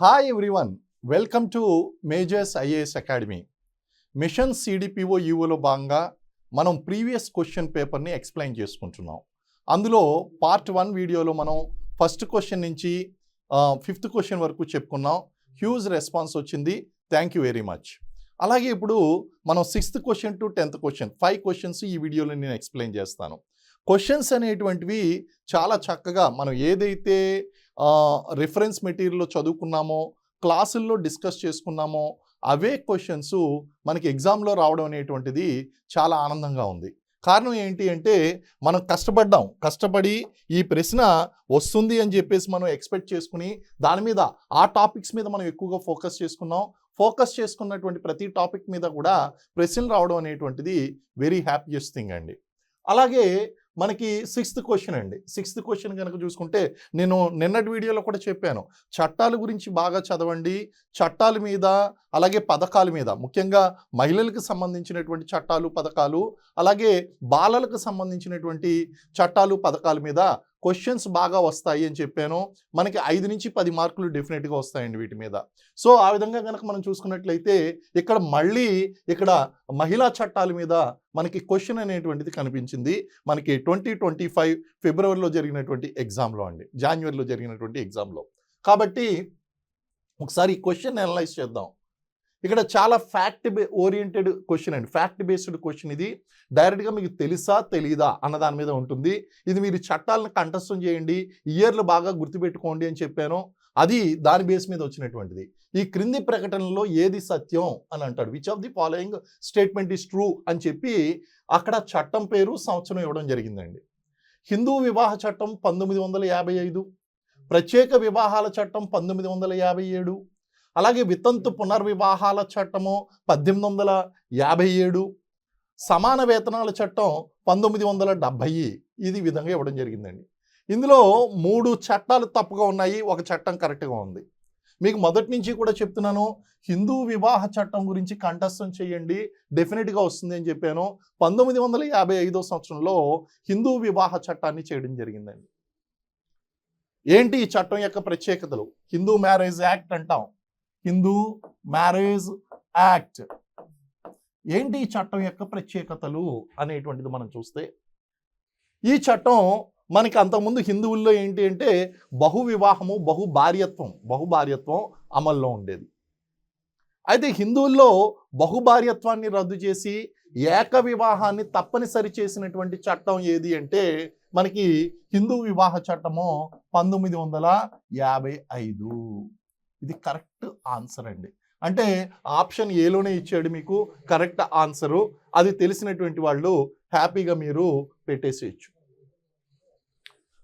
Hi everyone welcome to Majors IAS academy mission CDPO యూఓలో భాగంగా మనం previous question పేపర్ని explain చేసుకుంటున్నాం. అందులో పార్ట్ వన్ వీడియోలో మనం ఫస్ట్ క్వశ్చన్ నుంచి ఫిఫ్త్ క్వశ్చన్ వరకు చెప్పుకున్నాం. హ్యూజ్ రెస్పాన్స్ వచ్చింది. థ్యాంక్ యూ వెరీ మచ్ అలాగే ఇప్పుడు మనం sixth question to tenth question five questions ఈ వీడియోలో నేను ఎక్స్ప్లెయిన్ చేస్తాను. క్వశ్చన్స్ అనేటువంటివి చాలా చక్కగా మనం ఏదైతే రిఫరెన్స్ మెటీరియల్లో చదువుకున్నామో క్లాసుల్లో డిస్కస్ చేసుకున్నామో అవే క్వశ్చన్స్ మనకి ఎగ్జామ్లో రావడం అనేటువంటిది చాలా ఆనందంగా ఉంది. కారణం ఏంటి అంటే మనం కష్టపడ్డాం. కష్టపడి ఈ ప్రశ్న వస్తుంది అని చెప్పేసి మనం ఎక్స్పెక్ట్ చేసుకుని దాని మీద ఆ టాపిక్స్ మీద మనం ఎక్కువగా ఫోకస్ చేసుకున్నాం. ఫోకస్ చేసుకున్నటువంటి ప్రతి టాపిక్ మీద కూడా ప్రశ్నలు రావడం అనేటువంటిది వెరీ హ్యాపీయెస్ట్ థింగ్ అండి. అలాగే మనకి సిక్స్త్ క్వశ్చన్ అండి. సిక్స్త్ క్వశ్చన్ కనుక చూసుకుంటే నేను నిన్నటి వీడియోలో కూడా చెప్పాను. చట్టాల గురించి బాగా చదవండి. చట్టాల మీద అలాగే పథకాల మీద ముఖ్యంగా మహిళలకు సంబంధించినటువంటి చట్టాలు పథకాలు అలాగే బాలలకు సంబంధించినటువంటి చట్టాలు పథకాల మీద క్వశ్చన్స్ బాగా వస్తాయి అని చెప్పాను. మనకి ఐదు నుంచి పది మార్కులు డెఫినెట్గా వస్తాయండి వీటి మీద. సో ఆ విధంగా కనుక మనం చూసుకున్నట్లయితే ఇక్కడ మళ్ళీ ఇక్కడ మహిళా చట్టాల మీద మనకి క్వశ్చన్ అనేటువంటిది కనిపించింది. మనకి ట్వంటీ ట్వంటీ ఫైవ్ ఫిబ్రవరిలో జరిగినటువంటి ఎగ్జామ్లో అండి. జాన్వరిలో జరిగినటువంటి ఎగ్జామ్లో కాబట్టి ఒకసారి ఈ క్వశ్చన్ అనలైజ్ చేద్దాం. ఇక్కడ చాలా ఫ్యాక్ట్ బే ఓరియంటెడ్ క్వశ్చన్ అండి. ఫ్యాక్ట్ బేస్డ్ క్వశ్చన్ ఇది. డైరెక్ట్గా మీకు తెలుసా తెలీదా అన్న దాని మీద ఉంటుంది. ఇది మీరు చట్టాలను కంఠస్థం చేయండి ఇయర్లు బాగా గుర్తుపెట్టుకోండి అని చెప్పాను. అది దాని బేస్ మీద వచ్చినటువంటిది. ఈ క్రింది ప్రకటనలో ఏది సత్యం అని అంటాడు. Which of the following statement is true అని చెప్పి అక్కడ చట్టం పేరు సంవత్సరం ఇవ్వడం జరిగిందండి. హిందూ వివాహ చట్టం పంతొమ్మిది వందల యాభై ఐదు ప్రత్యేక వివాహాల చట్టం పంతొమ్మిది వందల యాభై ఏడు అలాగే వితంతు పునర్వివాహాల చట్టము పద్దెనిమిది వందల యాభై ఏడు సమాన వేతనాల చట్టం పంతొమ్మిది వందల డెబ్భై ఇది విధంగా ఇవ్వడం జరిగిందండి. ఇందులో మూడు చట్టాలు తప్పుగా ఉన్నాయి ఒక చట్టం కరెక్ట్గా ఉంది. మీకు మొదటి నుంచి కూడా చెప్తున్నాను హిందూ వివాహ చట్టం గురించి కంఠస్థం చేయండి డెఫినెట్గా వస్తుంది అని చెప్పాను. పంతొమ్మిది వందల యాభై ఐదో సంవత్సరంలో హిందూ వివాహ చట్టాన్ని చేయడం జరిగిందండి. ఏంటి ఈ చట్టం యొక్క ప్రత్యేకతలు? హిందూ మ్యారేజ్ యాక్ట్ అంటాం. Hindu marriage act. ఏంటి ఈ చట్టం యొక్క ప్రత్యేకతలు అనేటువంటిది మనం చూస్తే ఈ చట్టం మనకి అంతకుముందు హిందువుల్లో ఏంటి అంటే బహు వివాహము బహు భార్యత్వం అమల్లో ఉండేది. అయితే హిందువుల్లో బహుభార్యత్వాన్ని రద్దు చేసి ఏక వివాహాన్ని తప్పనిసరి చేసినటువంటి చట్టం ఏది అంటే మనకి హిందూ వివాహ చట్టము పంతొమ్మిది వందల యాభై ఐదు. ఇది కరెక్ట్ ఆన్సర్ అండి. అంటే ఆప్షన్ ఏలోనే ఇచ్చాడు మీకు కరెక్ట్ ఆన్సరు. అది తెలిసినటువంటి వాళ్ళు హ్యాపీగా మీరు పెట్టేసేయచ్చు.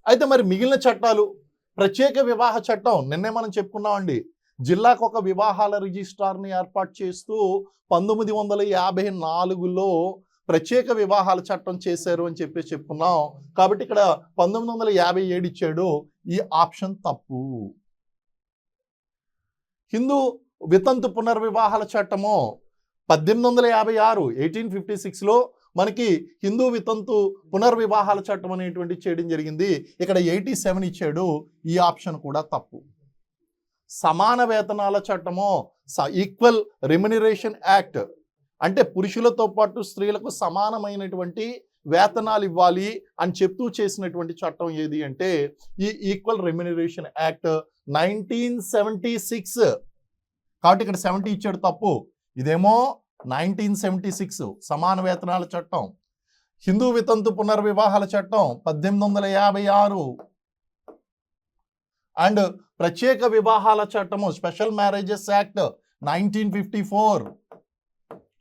అయితే మరి మిగిలిన చట్టాలు ప్రత్యేక వివాహ చట్టం నిన్నే మనం చెప్పుకున్నామండి. జిల్లాకు ఒక వివాహాల రిజిస్ట్రార్ని ఏర్పాటు చేస్తూ పంతొమ్మిది వందల యాభై నాలుగులో ప్రత్యేక వివాహాల చట్టం చేశారు అని చెప్పేసి చెప్పుకున్నాం. కాబట్టి ఇక్కడ పంతొమ్మిది వందల యాభై ఏడు ఇచ్చాడు. ఈ ఆప్షన్ తప్పు. హిందూ వితంతు పునర్వివాహాల చట్టము పద్దెనిమిది వందల యాభై ఆరు ఎయిటీన్ ఫిఫ్టీ సిక్స్లో మనకి హిందూ వితంతు పునర్వివాహాల చట్టం అనేటువంటి చేయడం జరిగింది. ఇక్కడ ఎయిటీ సెవెన్ ఇచ్చాడు. ఈ ఆప్షన్ కూడా తప్పు. సమాన వేతనాల చట్టము ఈక్వల్ రెమ్యునరేషన్ యాక్ట్ అంటే పురుషులతో పాటు స్త్రీలకు సమానమైనటువంటి వేతనాలు ఇవ్వాలి అని చెప్తూ చేసినటువంటి చట్టం ఏది అంటే ఈ equal remuneration act nineteen seventy six కాబట్టి ఇక్కడ సెవెంటీ ఇచ్చాడు తప్పు. ఇదేమో నైన్టీన్ సెవెంటీ సిక్స్ సమాన వేతనాల చట్టం. హిందూ వితంతు పునర్వివాహాల చట్టం పద్దెనిమిది వందల యాభై ఆరు. అండ్ ప్రత్యేక వివాహాల చట్టము special marriages act nineteen fifty four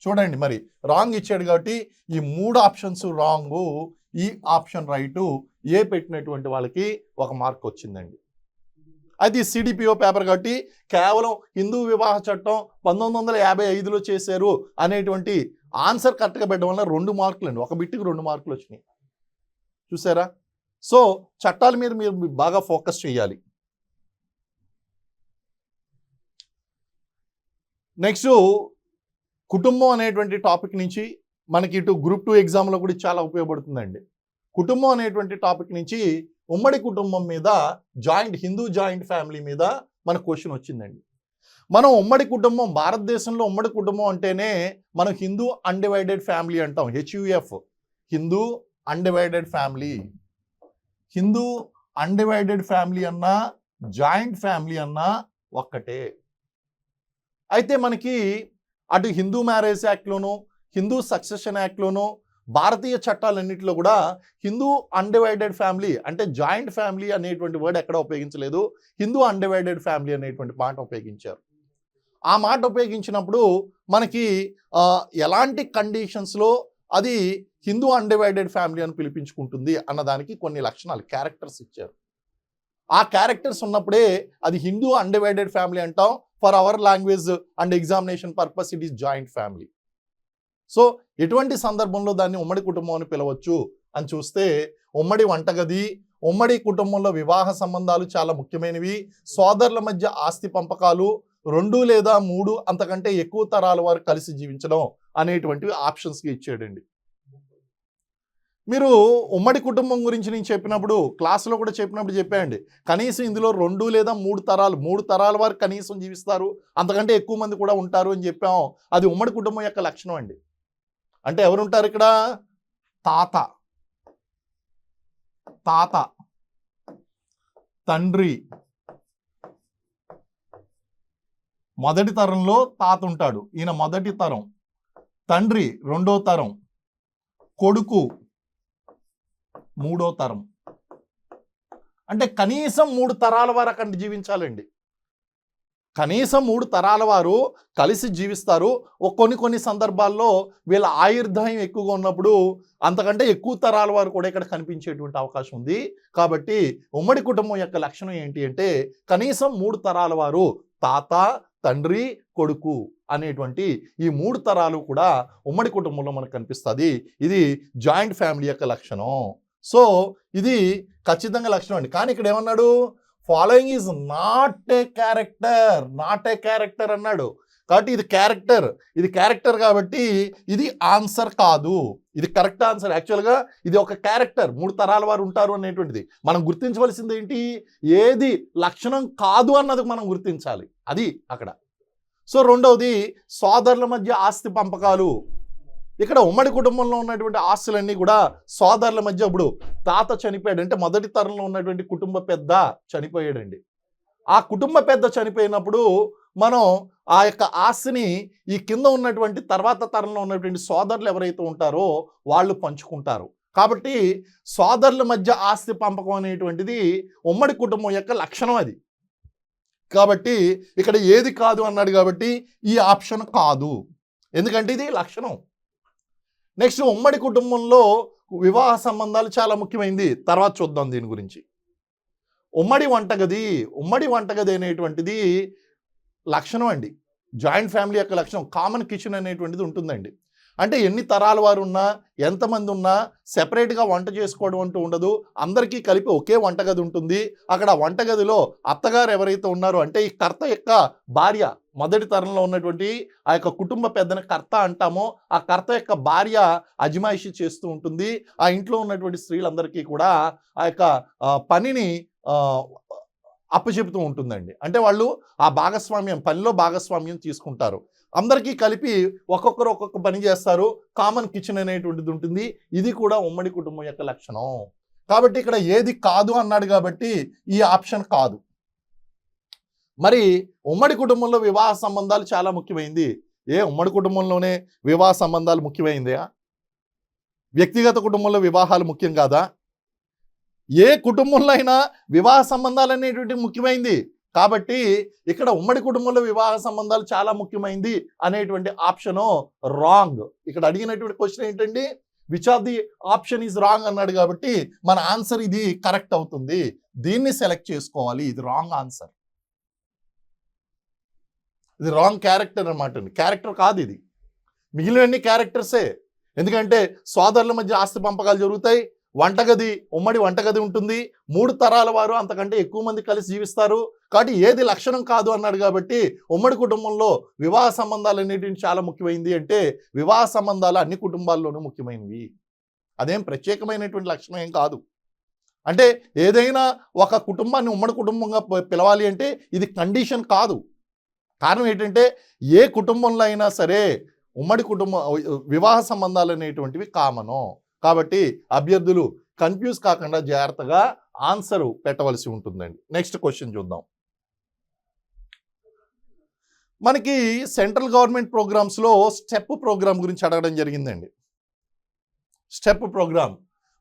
చూడండి మరి రాంగ్ ఇచ్చాడు కాబట్టి ఈ మూడు ఆప్షన్స్ రాంగు ఈ ఆప్షన్ రైటు ఏ పెట్టినటువంటి వాళ్ళకి ఒక మార్క్ వచ్చిందండి. అది సిడిపిఓ పేపర్ కాబట్టి కేవలం హిందూ వివాహ చట్టం పంతొమ్మిది వందల యాభై ఐదులో చేశారు అనేటువంటి ఆన్సర్ కరెక్ట్గా పెట్టడం వల్ల రెండు మార్కులు అండి. ఒక బిట్టుకు రెండు మార్కులు వచ్చినాయి. చూసారా? సో చట్టాల మీద మీరు బాగా ఫోకస్ చేయాలి. నెక్స్ట్ కుటుంబం అనేటువంటి టాపిక్ నుంచి మనకి ఇటు గ్రూప్ టూ ఎగ్జామ్లో కూడా చాలా ఉపయోగపడుతుందండి. కుటుంబం అనేటువంటి టాపిక్ నుంచి ఉమ్మడి కుటుంబం మీద జాయింట్ హిందూ జాయింట్ ఫ్యామిలీ మీద మన క్వశ్చన్ వచ్చిందండి. మనం ఉమ్మడి కుటుంబం భారతదేశంలో ఉమ్మడి కుటుంబం అంటేనే మనం హిందూ అన్డివైడెడ్ ఫ్యామిలీ అంటాం. HUF. Hindu undivided family. Hindu undivided family అన్నా జాయింట్ ఫ్యామిలీ అన్నా ఒక్కటే. అయితే మనకి అటు హిందూ మ్యారేజ్ యాక్ట్లోను హిందూ సక్సెషన్ యాక్ట్లోను భారతీయ చట్టాలన్నింటిలో కూడా హిందూ అన్డివైడెడ్ ఫ్యామిలీ అంటే జాయింట్ ఫ్యామిలీ అనేటువంటి వర్డ్ ఎక్కడ ఉపయోగించలేదు. హిందూ అన్డివైడెడ్ ఫ్యామిలీ అనేటువంటి మాట ఉపయోగించారు. ఆ మాట ఉపయోగించినప్పుడు మనకి ఎలాంటి కండిషన్స్లో అది హిందూ అన్డివైడెడ్ ఫ్యామిలీ అని పిలిపించుకుంటుంది అన్నదానికి కొన్ని లక్షణాలు క్యారెక్టర్స్ ఇచ్చారు. ఆ క్యారెక్టర్స్ ఉన్నప్పుడే అది హిందూ అన్డివైడెడ్ ఫ్యామిలీ అంటాం for our language and examination purpose it is joint family. So ఎటువంటి సందర్భంలో దాన్ని ఉమ్మడి కుటుంబం అని పిలవచ్చు అని చూస్తే ఉమ్మడి వంటగది ఉమ్మడి కుటుంబంలో వివాహ సంబంధాలు చాలా ముఖ్యమైనవి. సోదరుల మధ్య ఆస్తి పంపకాలు రెండు లేదా మూడు అంతకంటే ఎక్కువ తరాల వారు కలిసి జీవించడం అనేటువంటివి ఆప్షన్స్కి ఇచ్చాడండి మీరు ఉమ్మడి కుటుంబం గురించి నేను చెప్పినప్పుడు క్లాసులో కూడా చెప్పినప్పుడు చెప్పాయండి. కనీసం ఇందులో రెండు లేదా మూడు తరాలు మూడు తరాల వారు కనీసం జీవిస్తారు అంతకంటే ఎక్కువ మంది కూడా ఉంటారు అని చెప్పాం. అది ఉమ్మడి కుటుంబం యొక్క లక్షణం అండి. అంటే ఎవరుంటారు ఇక్కడ? తాత. తాత. తండ్రి. మొదటి తరంలో తాత ఉంటాడు. ఈయన మొదటి తరం. తండ్రి రెండో తరం. కొడుకు మూడో తరం. అంటే కనీసం మూడు తరాల వారు అక్కడ జీవించాలండి. కనీసం మూడు తరాల వారు కలిసి జీవిస్తారు. కొన్ని కొన్ని సందర్భాల్లో వీళ్ళ ఆయుర్దాయం ఎక్కువగా ఉన్నప్పుడు అంతకంటే ఎక్కువ తరాల వారు కూడా ఇక్కడ కనిపించేటువంటి అవకాశం ఉంది. కాబట్టి ఉమ్మడి కుటుంబం యొక్క లక్షణం ఏంటి అంటే కనీసం మూడు తరాల వారు తాత తండ్రి కొడుకు అనేటువంటి ఈ మూడు తరాలు కూడా ఉమ్మడి కుటుంబంలో మనకు కనిపిస్తుంది. ఇది జాయింట్ ఫ్యామిలీ యొక్క లక్షణం. సో ఇది ఖచ్చితంగా లక్షణం అండి. కానీ ఇక్కడ ఏమన్నాడు? Following is not a character not a character అన్నాడు. కాబట్టి ఇది క్యారెక్టర్ ఇది క్యారెక్టర్ కాబట్టి ఇది ఆన్సర్ కాదు. ఇది కరెక్ట్ ఆన్సర్ యాక్చువల్గా ఇది ఒక క్యారెక్టర్ మూడు తరాల వారు ఉంటారు అనేటువంటిది. మనం గుర్తించవలసింది ఏంటి? ఏది లక్షణం కాదు అన్నది మనం గుర్తించాలి. అది అక్కడ. సో రెండవది సోదరుల మధ్య ఆస్తి పంపకాలు. ఇక్కడ ఉమ్మడి కుటుంబంలో ఉన్నటువంటి ఆస్తులన్నీ కూడా సోదరుల మధ్య ఇప్పుడు తాత చనిపోయాడు అంటే మొదటి తరంలో ఉన్నటువంటి కుటుంబ పెద్ద చనిపోయాడండి. ఆ కుటుంబ పెద్ద చనిపోయినప్పుడు మనం ఆ యొక్క ఆస్తిని ఈ కింద ఉన్నటువంటి తర్వాత తరంలో ఉన్నటువంటి సోదరులు ఎవరైతే ఉంటారో వాళ్ళు పంచుకుంటారు. కాబట్టి సోదరుల మధ్య ఆస్తి పంపకం అనేటువంటిది ఉమ్మడి కుటుంబం యొక్క లక్షణం అది. కాబట్టి ఇక్కడ ఏది కాదు అన్నాడు కాబట్టి ఈ ఆప్షన్ కాదు. ఎందుకంటే ఇది లక్షణం. నెక్స్ట్ ఉమ్మడి కుటుంబంలో వివాహ సంబంధాలు చాలా ముఖ్యమైనది తర్వాత చూద్దాం దీని గురించి. ఉమ్మడి వంటగది ఉమ్మడి వంటగది అనేటువంటిది లక్షణం అండి. జాయింట్ ఫ్యామిలీ యొక్క లక్షణం. కామన్ కిచెన్ అనేటువంటిది ఉంటుందండి. అంటే ఎన్ని తరాల వారు ఉన్నా ఎంతమంది ఉన్నా సెపరేట్గా వంట చేసుకోవడం అంటూ ఉండదు. అందరికీ కలిపి ఒకే వంటగది ఉంటుంది. అక్కడ వంటగదిలో అత్తగారు ఎవరైతే ఉన్నారో అంటే ఈ కర్త యొక్క భార్య మొదటి తరంలో ఉన్నటువంటి ఆ యొక్క కుటుంబ పెద్దని కర్త అంటామో ఆ కర్త యొక్క భార్య అజమాయిషి చేస్తూ ఉంటుంది. ఆ ఇంట్లో ఉన్నటువంటి స్త్రీలందరికీ కూడా ఆ యొక్క పనిని ఆ, అప్పచెపుతూ ఉంటుందండి. అంటే వాళ్ళు ఆ భాగస్వామ్యం పనిలో భాగస్వామ్యం తీసుకుంటారు. అందరికీ కలిపి ఒక్కొక్కరు ఒక్కొక్క పని చేస్తారు. కామన్ కిచెన్ అనేటువంటిది ఉంటుంది. ఇది కూడా ఉమ్మడి కుటుంబం యొక్క లక్షణం. కాబట్టి ఇక్కడ ఏది కాదు అన్నాడు కాబట్టి ఈ ఆప్షన్ కాదు. మరి ఉమ్మడి కుటుంబంలో వివాహ సంబంధాలు చాలా ముఖ్యమైంది. ఏ ఉమ్మడి కుటుంబంలోనే వివాహ సంబంధాలు ముఖ్యమైందా వ్యక్తిగత కుటుంబంలో వివాహాలు ముఖ్యం కాదా? ఏ కుటుంబంలో అయినా వివాహ సంబంధాలు అనేటువంటి ముఖ్యమైంది. కాబట్టి ఇక్కడ ఉమ్మడి కుటుంబంలో వివాహ సంబంధాలు చాలా ముఖ్యమైంది అనేటువంటి ఆప్షను రాంగ్. ఇక్కడ అడిగినటువంటి క్వశ్చన్ ఏంటండి? Which of the option is wrong అన్నాడు కాబట్టి మన ఆన్సర్ ఇది కరెక్ట్ అవుతుంది. దీన్ని సెలెక్ట్ చేసుకోవాలి. ఇది రాంగ్ ఆన్సర్. ఇది రాంగ్ క్యారెక్టర్ అనమాట క్యారెక్టర్ కాదు ఇది. మిగిలినన్ని క్యారెక్టర్సే ఎందుకంటే సోదరుల మధ్య ఆస్తి పంపకాలు జరుగుతాయి. వంటగది ఉమ్మడి వంటగది ఉంటుంది. మూడు తరాల వారు అంతకంటే ఎక్కువ మంది కలిసి జీవిస్తారు. కాబట్టి ఏది లక్షణం కాదు అన్నాడు కాబట్టి ఉమ్మడి కుటుంబంలో వివాహ సంబంధాలు అనేటివి చాలా ముఖ్యమైంది అంటే వివాహ సంబంధాలు అన్ని కుటుంబాల్లోనూ ముఖ్యమైనవి. అదేం ప్రత్యేకమైనటువంటి లక్షణం ఏం కాదు. అంటే ఏదైనా ఒక కుటుంబాన్ని ఉమ్మడి కుటుంబంగా పిలవాలి అంటే ఇది కండిషన్ కాదు. కారణం ఏంటంటే ఏ కుటుంబంలో అయినా సరే ఉమ్మడి కుటుంబ వివాహ సంబంధాలు అనేటువంటివి కామను. కాబట్టి అభ్యర్థులు కన్ఫ్యూజ్ కాకుండా జాగ్రత్తగా ఆన్సర్ పెట్టవలసి ఉంటుందండి. నెక్స్ట్ క్వశ్చన్ చూద్దాం. మనకి సెంట్రల్ గవర్నమెంట్ ప్రోగ్రామ్స్లో స్టెప్ ప్రోగ్రామ్ గురించి అడగడం జరిగిందండి. Step programme.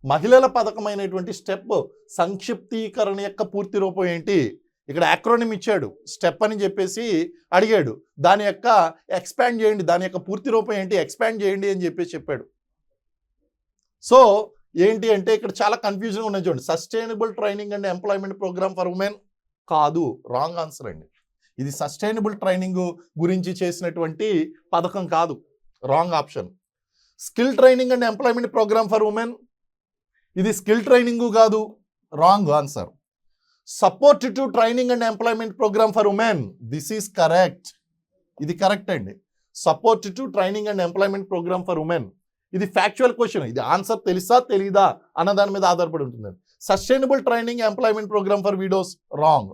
మహిళల పథకమైనటువంటి స్టెప్ సంక్షిప్తీకరణ యొక్క పూర్తి రూపం ఏంటి? ఇక్కడ యాక్రోనిమ్ ఇచ్చాడు. స్టెప్ అని చెప్పేసి అడిగాడు. దాని యొక్క ఎక్స్పాండ్ చేయండి. దాని యొక్క పూర్తి రూపం ఏంటి? ఎక్స్పాండ్ చేయండి అని చెప్పేసి చెప్పాడు. సో ఏంటి అంటే ఇక్కడ చాలా కన్ఫ్యూజన్ ఉన్నది చూడండి. Sustainable training and employment programme for women కాదు. రాంగ్ ఆన్సర్ అండి. ఇది సస్టైనబుల్ ట్రైనింగ్ గురించి చేసినటువంటి పథకం కాదు. Wrong option skill training and employment programme for women ఇది స్కిల్ ట్రైనింగ్ కాదు. Wrong answer support to training and employment programme for women this is correct ఇది కరెక్ట్ అండి. Support to training and employment programme for women ఇది factual question ఇది answer తెలుసా తెలీదా అన్న దాని మీద ఆధారపడి ఉంటుందండి sustainable training employment programme for widows wrong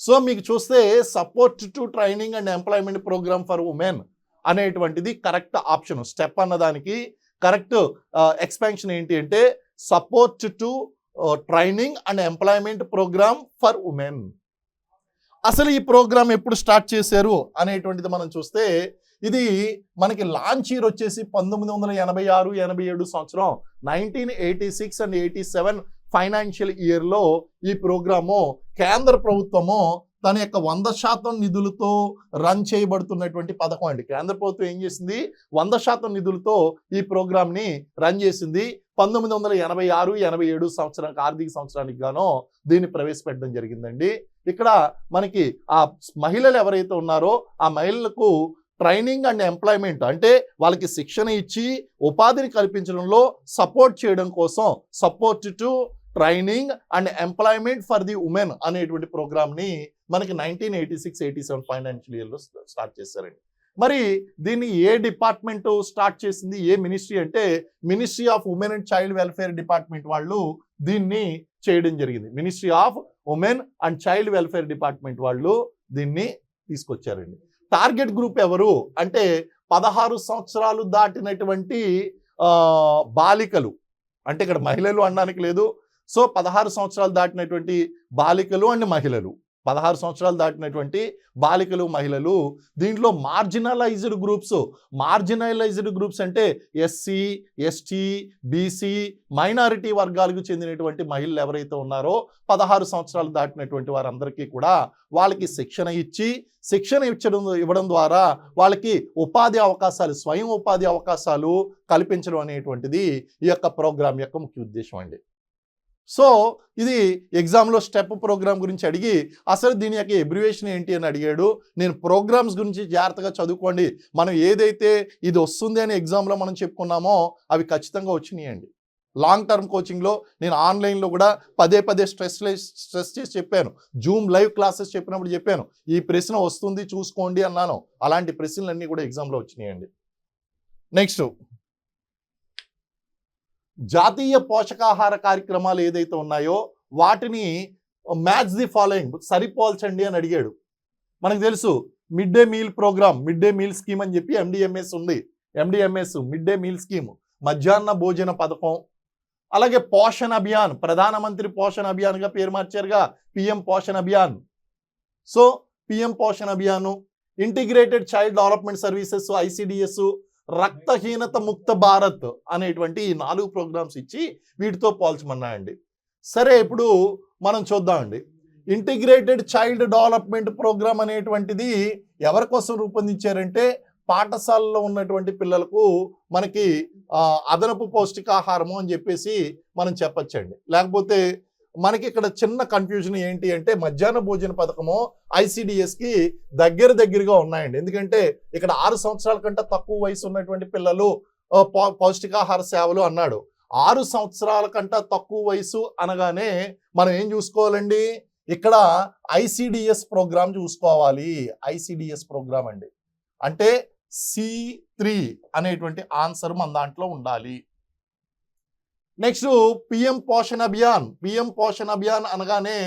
so మీకు చూస్తే support to training and employment programme for women అనేటువంటిది కరెక్ట్ ఆప్షన్ స్టెప్ అన్నదానికి కరెక్ట్ ఎక్స్పాన్షన్ ఏంటి అంటే support to training and employment programme for women అసలు ఈ ప్రోగ్రామ్ ఎప్పుడు స్టార్ట్ చేశారు అనేటువంటిది మనం చూస్తే ఇది మనకి లాంచ్ ఇయర్ వచ్చేసి పంతొమ్మిది వందల ఎనభై ఆరు ఎనభై ఏడు సంవత్సరం nineteen eighty six and eighty seven financial ఇయర్లో ఈ ప్రోగ్రాము కేంద్ర ప్రభుత్వము తన యొక్క వంద శాతం నిధులతో రన్ చేయబడుతున్నటువంటి పథకం అండి. కేంద్ర ప్రభుత్వం ఏం చేసింది? వంద శాతం నిధులతో ఈ ప్రోగ్రామ్ని రన్ చేసింది. పంతొమ్మిది వందల ఎనభై ఆరు ఎనభై ఏడు సంవత్సరానికి ఆర్థిక సంవత్సరానికి గాను దీన్ని ప్రవేశపెట్టడం జరిగిందండి. ఇక్కడ మనకి ఆ మహిళలు ఎవరైతే ఉన్నారో ఆ మహిళలకు ట్రైనింగ్ అండ్ ఎంప్లాయ్మెంట్ అంటే వాళ్ళకి శిక్షణ ఇచ్చి ఉపాధిని కల్పించడంలో సపోర్ట్ చేయడం కోసం support to training and employment for the women అనేటువంటి ప్రోగ్రామ్ని మనకి nineteen eighty six eighty seven financial ఇయర్లో స్టార్ట్ చేశారండి. మరి దీన్ని ఏ డిపార్ట్మెంట్ స్టార్ట్ చేసింది? ఏ మినిస్ట్రీ అంటే ministry of women and child welfare department వాళ్ళు దీన్ని చేయడం జరిగింది. Ministry of women and child welfare department వాళ్ళు దీన్ని తీసుకొచ్చారండి. టార్గెట్ గ్రూప్ ఎవరు? అంటే పదహారు సంవత్సరాలు దాటినటువంటి ఆ, బాలికలు. అంటే ఇక్కడ మహిళలు అనడానికి లేదు. సో పదహారు సంవత్సరాలు దాటినటువంటి బాలికలు అండ్ మహిళలు. పదహారు సంవత్సరాలు దాటినటువంటి బాలికలు మహిళలు దీంట్లో మార్జినలైజ్డ్ గ్రూప్స్ మార్జినలైజ్డ్ గ్రూప్స్ అంటే ఎస్సీ ఎస్టీ బీసీ మైనారిటీ వర్గాలకు చెందినటువంటి మహిళలు ఎవరైతే ఉన్నారో పదహారు సంవత్సరాలు దాటినటువంటి వారందరికీ కూడా వాళ్ళకి శిక్షణ ఇచ్చి శిక్షణ ఇచ్చడం ఇవ్వడం ద్వారా వాళ్ళకి ఉపాధి అవకాశాలు స్వయం ఉపాధి అవకాశాలు కల్పించడం అనేటువంటిది ఈ యొక్క ప్రోగ్రాం యొక్క ముఖ్య ఉద్దేశం అండి. సో ఇది ఎగ్జామ్లో స్టెప్ ప్రోగ్రామ్ గురించి అడిగి అసలు దీని యొక్క ఎబ్రివేషన్ ఏంటి అని అడిగాడు. నేను ప్రోగ్రామ్స్ గురించి జాగ్రత్తగా చదువుకోండి. మనం ఏదైతే ఇది వస్తుంది అని ఎగ్జామ్లో మనం చెప్పుకున్నామో అవి ఖచ్చితంగా వచ్చినాయండి. లాంగ్ టర్మ్ కోచింగ్లో నేను ఆన్లైన్లో కూడా పదే పదే స్ట్రెస్ స్ట్రెస్ చేసి చెప్పాను. జూమ్ లైవ్ క్లాసెస్ చెప్పినప్పుడు చెప్పాను. ఈ ప్రశ్న వస్తుంది చూసుకోండి అన్నాను. అలాంటి ప్రశ్నలన్నీ కూడా ఎగ్జామ్లో వచ్చినాయండి. నెక్స్ట్ జాతీయ పోషకాహార కార్యక్రమాలు ఏదైతే ఉన్నాయో వాటిని మ్యాచ్ ది ఫాలోయింగ్ సరిపోల్చండి అని అడిగాడు. మనకు తెలుసు mid day meal programme mid day meal scheme అని చెప్పి ఎండిఎంఎస్ ఉంది. MDMS mid day meal scheme మధ్యాహ్న భోజన పథకం. అలాగే పోషణ్ అభియాన్ ప్రధానమంత్రి పోషణ్ అభియాన్గా పేరు మార్చారుగా PM Poshan Abhiyan. So PM Poshan Abhiyan integrated child development services ICDS రక్తహీనత ముక్త భారత్ అనేటువంటి ఈ నాలుగు ప్రోగ్రామ్స్ ఇచ్చి వీటితో పోల్చమన్నాయండి. సరే ఇప్పుడు మనం చూద్దామండి. ఇంటిగ్రేటెడ్ చైల్డ్ డెవలప్మెంట్ ప్రోగ్రామ్ అనేటువంటిది ఎవరి కోసం రూపొందించారంటే పాఠశాలలో ఉన్నటువంటి పిల్లలకు మనకి అదనపు పౌష్టికాహారము అని చెప్పేసి మనం చెప్పచ్చండి. లేకపోతే మనకి ఇక్కడ చిన్న కన్ఫ్యూజన్ ఏంటి అంటే మధ్యాహ్న భోజన పథకము ఐసిడిఎస్కి దగ్గర దగ్గరగా ఉన్నాయండి. ఎందుకంటే ఇక్కడ ఆరు సంవత్సరాల కంటే తక్కువ వయసు ఉన్నటువంటి పిల్లలు పౌ- పౌష్టికాహార సేవలు అన్నాడు. ఆరు సంవత్సరాల కంటే తక్కువ వయసు అనగానే మనం ఏం చూసుకోవాలండి? ఇక్కడ ఐసిడిఎస్ ప్రోగ్రామ్ చూసుకోవాలి. ఐసిడిఎస్ ప్రోగ్రామ్ అండి. అంటే సి త్రీ అనేటువంటి ఆన్సర్ మన దాంట్లో ఉండాలి. Next PM Poshan Abhiyan PM Poshan Abhiyan అనగానే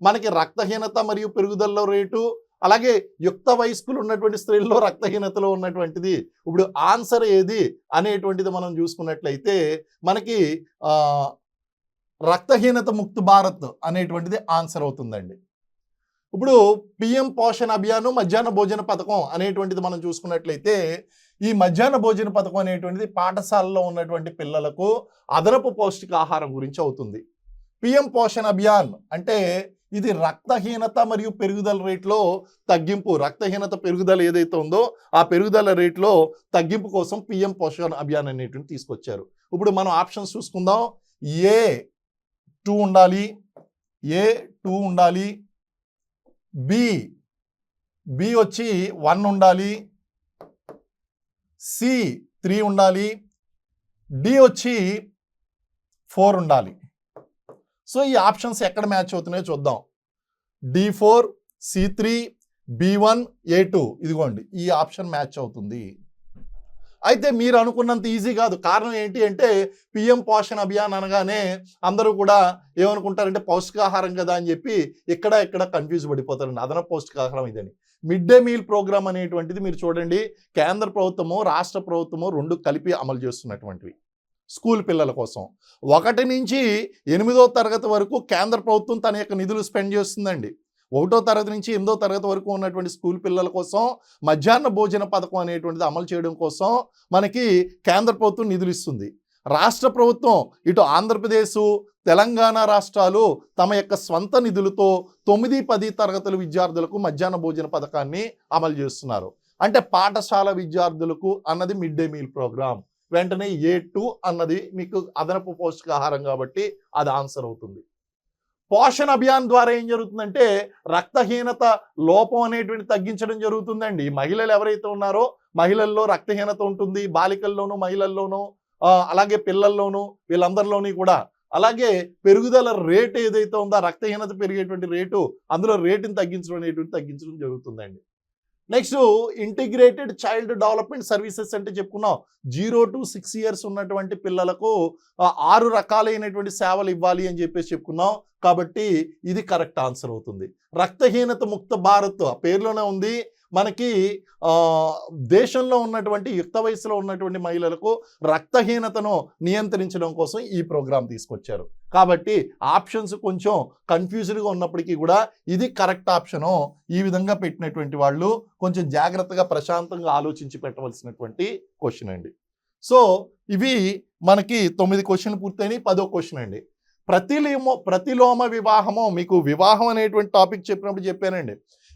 మనకి రక్తహీనత మరియు పెరుగుదల రేటు అలాగే యుక్త వయస్కులు ఉన్నటువంటి స్త్రీల్లో రక్తహీనతలో ఉన్నటువంటిది. ఇప్పుడు ఆన్సర్ ఏది అనేటువంటిది మనం చూసుకున్నట్లయితే మనకి రక్తహీనత ముక్త భారత్ అనేటువంటిది ఆన్సర్ అవుతుందండి. ఇప్పుడు పిఎం పోషణ్ అభియాన్ మధ్యాహ్న భోజన పథకం అనేటువంటిది మనం చూసుకున్నట్లయితే ఈ మధ్యాహ్న భోజన పథకం అనేటువంటిది పాఠశాలలో ఉన్నటువంటి పిల్లలకు అదనపు పౌష్టికాహారం గురించి అవుతుంది. పిఎం పోషణ్ అభియాన్ అంటే ఇది రక్తహీనత మరియు పెరుగుదల రేట్లో తగ్గింపు రక్తహీనత పెరుగుదల ఏదైతే ఉందో ఆ పెరుగుదల రేట్లో తగ్గింపు కోసం పిఎం పోషణ అభియాన్ అనేటువంటి తీసుకొచ్చారు. ఇప్పుడు మనం ఆప్షన్స్ చూసుకుందాం. ఏ టూ ఉండాలి ఏ టూ ఉండాలి బి బి వచ్చి వన్ ఉండాలి సి త్రీ ఉండాలి డి వచ్చి ఫోర్ ఉండాలి. సో ఈ ఆప్షన్స్ ఎక్కడ మ్యాచ్ అవుతున్నాయో చూద్దాం. D four C three B one A two. ఇదిగోండి ఈ ఆప్షన్ మ్యాచ్ అవుతుంది. అయితే మీరు అనుకున్నంత ఈజీ కాదు. కారణం ఏంటి అంటే పిఎం పోషణ్ అభియాన్ అనగానే అందరూ కూడా ఏమనుకుంటారంటే పౌష్టికాహారం కదా అని చెప్పి ఇక్కడ ఇక్కడ కన్ఫ్యూజ్ పడిపోతారండి. అదనపు పౌష్టికాహారం ఇదని. మిడ్ డే మీల్ ప్రోగ్రామ్ అనేటువంటిది మీరు చూడండి కేంద్ర ప్రభుత్వము రాష్ట్ర ప్రభుత్వము రెండు కలిపి అమలు చేస్తున్నటువంటివి. స్కూల్ పిల్లల కోసం. ఒకటి నుంచి ఎనిమిదో తరగతి వరకు కేంద్ర ప్రభుత్వం తన యొక్క నిధులు స్పెండ్ చేస్తుందండి. ఒకటో తరగతి నుంచి ఎనిమిదో తరగతి వరకు ఉన్నటువంటి స్కూల్ పిల్లల కోసం మధ్యాహ్న భోజన పథకం అనేటువంటిది అమలు చేయడం కోసం మనకి కేంద్ర ప్రభుత్వం నిధులు ఇస్తుంది. రాష్ట్ర ప్రభుత్వం ఇటు ఆంధ్రప్రదేశ్ తెలంగాణ రాష్ట్రాలు తమ యొక్క స్వంత నిధులతో తొమ్మిది పది తరగతుల విద్యార్థులకు మధ్యాహ్న భోజన పథకాన్ని అమలు చేస్తున్నారు. అంటే పాఠశాల విద్యార్థులకు అన్నది మిడ్ డే మీల్ ప్రోగ్రామ్ వెంటనే ఏ టూ అన్నది మీకు అదనపు పౌష్టికాహారం కాబట్టి అది ఆన్సర్ అవుతుంది. పోషణ అభియాన్ ద్వారా ఏం జరుగుతుందంటే రక్తహీనత లోపం అనేటువంటి తగ్గించడం జరుగుతుందండి. మహిళలు ఎవరైతే ఉన్నారో మహిళల్లో రక్తహీనత ఉంటుంది. బాలికల్లోనూ మహిళల్లోనూ అలాగే పిల్లల్లోనూ వీళ్ళందరిలోని కూడా అలాగే పెరుగుదల రేట్ ఏదైతే ఉందో రక్తహీనత పెరిగేటువంటి రేటు అందులో రేటుని తగ్గించడం అనేటువంటి తగ్గించడం జరుగుతుందండి. Next integrated child development services అంటే చెప్పుకున్నాం. జీరో టు సిక్స్ ఇయర్స్ ఉన్నటువంటి పిల్లలకు ఆరు రకాలైనటువంటి సేవలు ఇవ్వాలి అని చెప్పేసి చెప్పుకున్నాం. కాబట్టి ఇది కరెక్ట్ ఆన్సర్ అవుతుంది. రక్తహీనత ముక్త భారత్ ఆ పేరులోనే ఉంది. మనకి దేశంలో ఉన్నటువంటి యుక్త వయసులో ఉన్నటువంటి మహిళలకు రక్తహీనతను నియంత్రించడం కోసం ఈ ప్రోగ్రాం తీసుకొచ్చారు. కాబట్టి ఆప్షన్స్ కొంచెం కన్ఫ్యూజ్డ్గా ఉన్నప్పటికీ కూడా ఇది కరెక్ట్ ఆప్షను. ఈ విధంగా పెట్టినటువంటి వాళ్ళు కొంచెం జాగ్రత్తగా ప్రశాంతంగా ఆలోచించి పెట్టవలసినటువంటి క్వశ్చన్ అండి. సో ఇవి మనకి తొమ్మిది క్వశ్చన్ పూర్తయినాయి పదో క్వశ్చన్ అండి. ప్రతిలోమ ప్రతిలోమ వివాహము మీకు వివాహం అనేటువంటి టాపిక్ చెప్పినప్పుడు చెప్పానండి.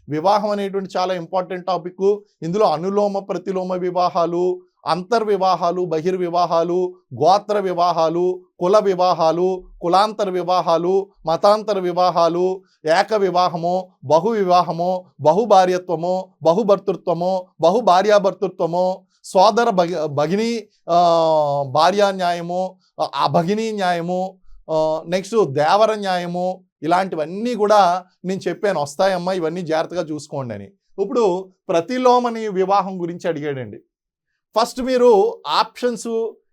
వివాహం అనేటువంటి చాలా ఇంపార్టెంట్ టాపిక్. ఇందులో అనులోమ ప్రతిలోమ వివాహాలు అంతర్వివాహాలు బహిర్వివాహాలు గోత్ర వివాహాలు కుల వివాహాలు కులాంతర వివాహాలు మతాంతర వివాహాలు ఏక వివాహము బహు వివాహము బహుభార్యత్వము బహుభర్తృత్వము బహుభార్యాభర్తృత్వము సోదర భగి భగిని భార్యా న్యాయము ఆ భగిని న్యాయము నెక్స్ట్ దేవర న్యాయము ఇలాంటివన్నీ కూడా నేను చెప్పాను. వస్తాయమ్మా ఇవన్నీ జాగ్రత్తగా చూసుకోండి అని. ఇప్పుడు ప్రతిలోమని వివాహం గురించి అడిగాడండి. ఫస్ట్ మీరు ఆప్షన్స్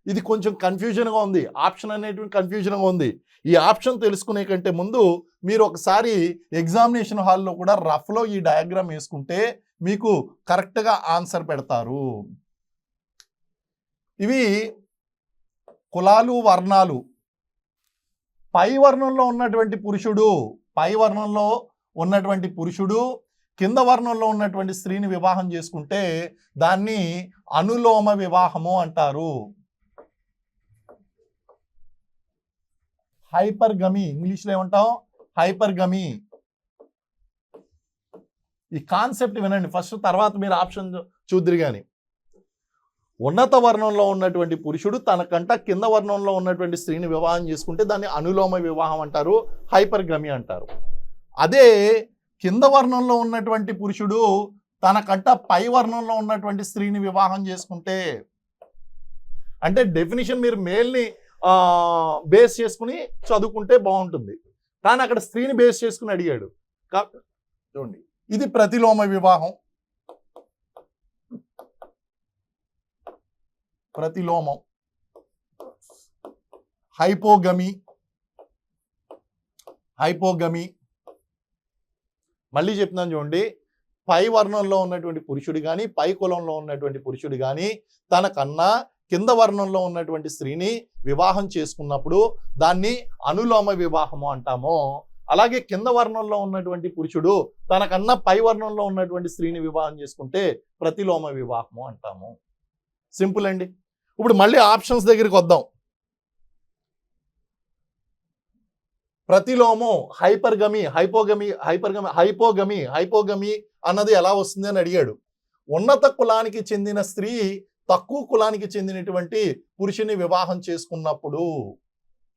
ఇది కొంచెం కన్ఫ్యూజన్గా ఉంది. ఆప్షన్ అనేటువంటి కన్ఫ్యూజన్గా ఉంది. ఈ ఆప్షన్ తెలుసుకునే కంటే ముందు మీరు ఒకసారి ఎగ్జామినేషన్ హాల్లో కూడా రఫ్లో ఈ డయాగ్రామ్ వేసుకుంటే మీకు కరెక్ట్గా ఆన్సర్ పెడతారు. ఇవి కులాలు వర్ణాలు పై వర్ణంలో ఉన్నటువంటి పురుషుడు పై వర్ణంలో ఉన్నటువంటి పురుషుడు కింద వర్ణంలో ఉన్నటువంటి స్త్రీని వివాహం చేసుకుంటే దాన్ని అనులోమ వివాహము అంటారు. హైపర్ గమి ఇంగ్లీష్లో ఏమంటాం? హైపర్ గమి ఈ కాన్సెప్ట్ వినండి. ఫస్ట్ తర్వాత మీరు ఆప్షన్ చూద్దరు కానీ ఉన్నత వర్ణంలో ఉన్నటువంటి పురుషుడు తనకంట కింద వర్ణంలో ఉన్నటువంటి స్త్రీని వివాహం చేసుకుంటే దాన్ని అనులోమ వివాహం అంటారు హైపర్గమి అంటారు. అదే కింద వర్ణంలో ఉన్నటువంటి పురుషుడు తనకంట పై వర్ణంలో ఉన్నటువంటి స్త్రీని వివాహం చేసుకుంటే అంటే డెఫినిషన్ మీరు మేల్ని బేస్ చేసుకుని చదువుకుంటే బాగుంటుంది. కానీ అక్కడ స్త్రీని బేస్ చేసుకుని అడిగాడు. చూడండి ఇది ప్రతిలోమ వివాహం. ప్రతిలోమం హైపోగమి. హైపోగమి. మళ్ళీ చెప్తున్నాను చూడండి. పై వర్ణంలో ఉన్నటువంటి పురుషుడు కానీ పై కులంలో ఉన్నటువంటి పురుషుడు కానీ తనకన్నా కింద వర్ణంలో ఉన్నటువంటి స్త్రీని వివాహం చేసుకున్నప్పుడు దాన్ని అనులోమ వివాహము అంటాము. అలాగే కింద వర్ణంలో ఉన్నటువంటి పురుషుడు తనకన్నా పై వర్ణంలో ఉన్నటువంటి స్త్రీని వివాహం చేసుకుంటే ప్రతిలోమ వివాహము అంటాము. సింపుల్ అండి. ఇప్పుడు మళ్ళీ ఆప్షన్స్ దగ్గరికి వద్దాం. ప్రతిలోము హైపర్గమి హైపోగమి హైపర్గమి హైపోగమి హైపోగమి అన్నది ఎలా వస్తుంది అని అడిగాడు. ఉన్నత కులానికి చెందిన స్త్రీ తక్కువ కులానికి చెందినటువంటి పురుషుని వివాహం చేసుకున్నప్పుడు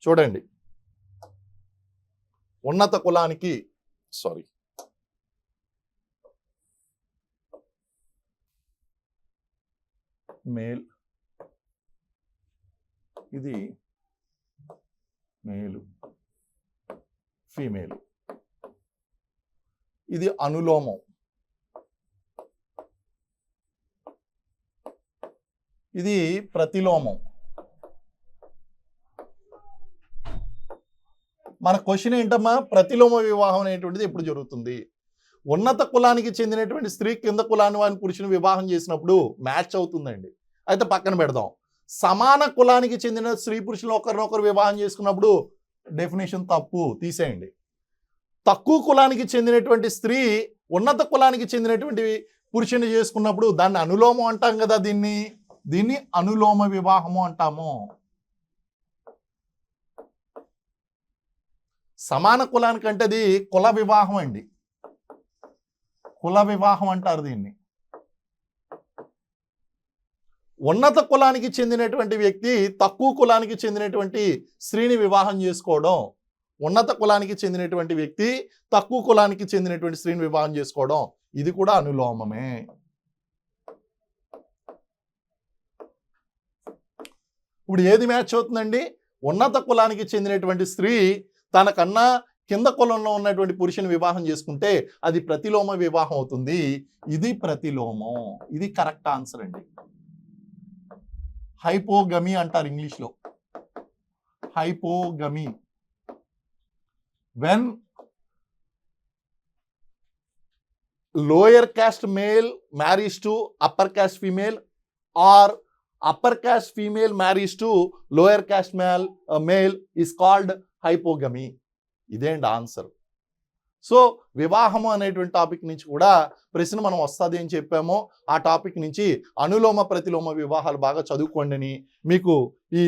చూడండి. ఉన్నత కులానికి సారీ మేల్ ఇది మేలు. ఫీమేల్. ఇది అనులోమం. ఇది ప్రతిలోమం. మన క్వశ్చన్ ఏంటమ్మా? ప్రతిలోమ వివాహం అనేటువంటిది ఎప్పుడు జరుగుతుంది? ఉన్నత కులానికి చెందినటువంటి స్త్రీ కింద కులాన్ని వాని పురుషుని వివాహం చేసినప్పుడు మ్యాచ్ అవుతుందండి. అయితే పక్కన పెడదాం. సమాన కులానికి చెందిన స్త్రీ పురుషులు ఒకరినొకరు వివాహం చేసుకున్నప్పుడు డెఫినేషన్ తప్పు తీసేయండి. తక్కువ కులానికి చెందినటువంటి స్త్రీ ఉన్నత కులానికి చెందినటువంటి పురుషుని చేసుకున్నప్పుడు దాన్ని అనులోమం అంటాం కదా దీన్ని? దీన్ని అనులోమ వివాహము అంటాము. సమాన కులానికి అంటే అది కుల వివాహం అండి. కుల వివాహం అంటారు దీన్ని. ఉన్నత కులానికి చెందినటువంటి వ్యక్తి తక్కువ కులానికి చెందినటువంటి స్త్రీని వివాహం చేసుకోవడం. ఉన్నత కులానికి చెందినటువంటి వ్యక్తి తక్కువ కులానికి చెందినటువంటి స్త్రీని వివాహం చేసుకోవడం. ఇది కూడా అనులోమమే. ఇప్పుడు ఏది మ్యాచ్ అవుతుందండి? ఉన్నత కులానికి చెందినటువంటి స్త్రీ తనకన్నా కింద కులంలో ఉన్నటువంటి పురుషుని వివాహం చేసుకుంటే అది ప్రతిలోమ వివాహం అవుతుంది. ఇది ప్రతిలోమం. ఇది కరెక్ట్ ఆన్సర్ అండి. హైపోగమి అంటారు ఇంగ్లీష్లో hypogamy when lower caste male marries to upper caste female or upper caste female marries to lower caste male male is called hypogamy ఇదేంటి ఆన్సర్ సో వివాహము అనేటువంటి టాపిక్ నుంచి కూడా ప్రశ్న మనం వస్తుంది అని చెప్పామో. ఆ టాపిక్ నుంచి అనులోమ ప్రతిలోమ వివాహాలు బాగా చదువుకోండి అని మీకు ఈ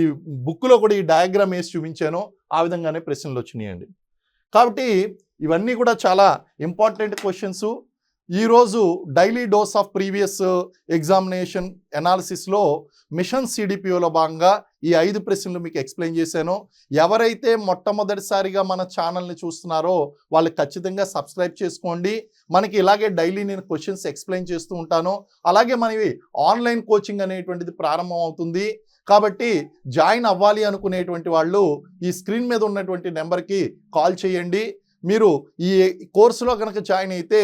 బుక్లో కూడా ఈ డయాగ్రామ్ వేసి చూపించాను. ఆ విధంగానే ప్రశ్నలు వచ్చినాయండి. కాబట్టి ఇవన్నీ కూడా చాలా ఇంపార్టెంట్ క్వశ్చన్స్ ఈరోజు daily dose of previous examination ఎనాలిసిస్లో mission సిడిపిఓలో భాగంగా ఈ ఐదు ప్రశ్నలు మీకు ఎక్స్ప్లెయిన్ చేశాను. ఎవరైతే మొట్టమొదటిసారిగా మన ఛానల్ని చూస్తున్నారో వాళ్ళు ఖచ్చితంగా సబ్స్క్రైబ్ చేసుకోండి. మనకి ఇలాగే డైలీ నేను క్వశ్చన్స్ ఎక్స్ప్లెయిన్ చేస్తూ ఉంటాను. అలాగే మనవి ఆన్లైన్ కోచింగ్ అనేటువంటిది ప్రారంభం అవుతుంది. కాబట్టి జాయిన్ అవ్వాలి అనుకునేటువంటి వాళ్ళు ఈ స్క్రీన్ మీద ఉన్నటువంటి నెంబర్కి కాల్ చేయండి. మీరు ఈ కోర్సులో కనుక జాయిన్ అయితే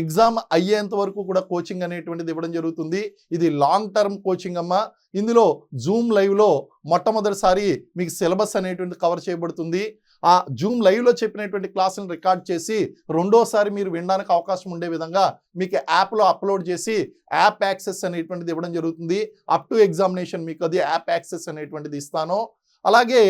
ఎగ్జామ్ అయ్యేంత వరకు కూడా కోచింగ్ అనేటువంటిది ఇవ్వడం జరుగుతుంది. ఇది లాంగ్ టర్మ్ కోచింగ్ అమ్మ. ఇందులో జూమ్ లైవ్లో మొట్టమొదటిసారి మీకు సిలబస్ అనేటువంటి కవర్ చేయబడుతుంది. ఆ జూమ్ లైవ్లో చెప్పినటువంటి క్లాసులను రికార్డ్ చేసి రెండోసారి మీరు వినడానికి అవకాశం ఉండే విధంగా మీకు యాప్లో అప్లోడ్ చేసి యాప్ యాక్సెస్ అనేటువంటిది ఇవ్వడం జరుగుతుంది. అప్ టు ఎగ్జామినేషన్ మీకు అది యాప్ యాక్సెస్ అనేటువంటిది ఇస్తాను. అలాగే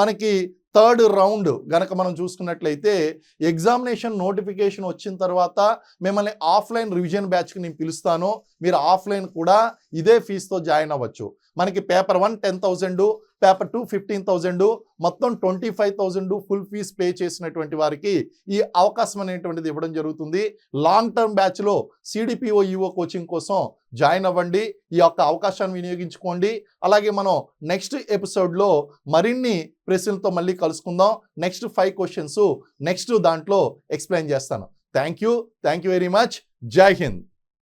మనకి థర్డ్ రౌండ్ గనక మనం చూసుకున్నట్లయితే ఎగ్జామినేషన్ నోటిఫికేషన్ వచ్చిన తర్వాత మిమ్మల్ని ఆఫ్లైన్ రివిజన్ బ్యాచ్కి నేను పిలుస్తాను. మీరు ఆఫ్లైన్ కూడా ఇదే ఫీజుతో జాయిన్ అవ్వచ్చు. మనకి paper one ten thousand paper two fifteen thousand మొత్తం twenty five thousand full fees pay చేసినటువంటి వారికి ఈ అవకాశం అనేటువంటిది ఇవ్వడం జరుగుతుంది. లాంగ్ టర్మ్ బ్యాచ్లో సిడిపిఓ ఈఓ కోచింగ్ కోసం జాయిన్ అవ్వండి. ఈ యొక్క అవకాశాన్ని వినియోగించుకోండి. అలాగే మనం నెక్స్ట్ ఎపిసోడ్లో మరిన్ని ప్రశ్నలతో మళ్ళీ కలుసుకుందాం. నెక్స్ట్ ఫైవ్ క్వశ్చన్స్ నెక్స్ట్ దాంట్లో ఎక్స్ప్లెయిన్ చేస్తాను. Thank you thank you very much Jai Hind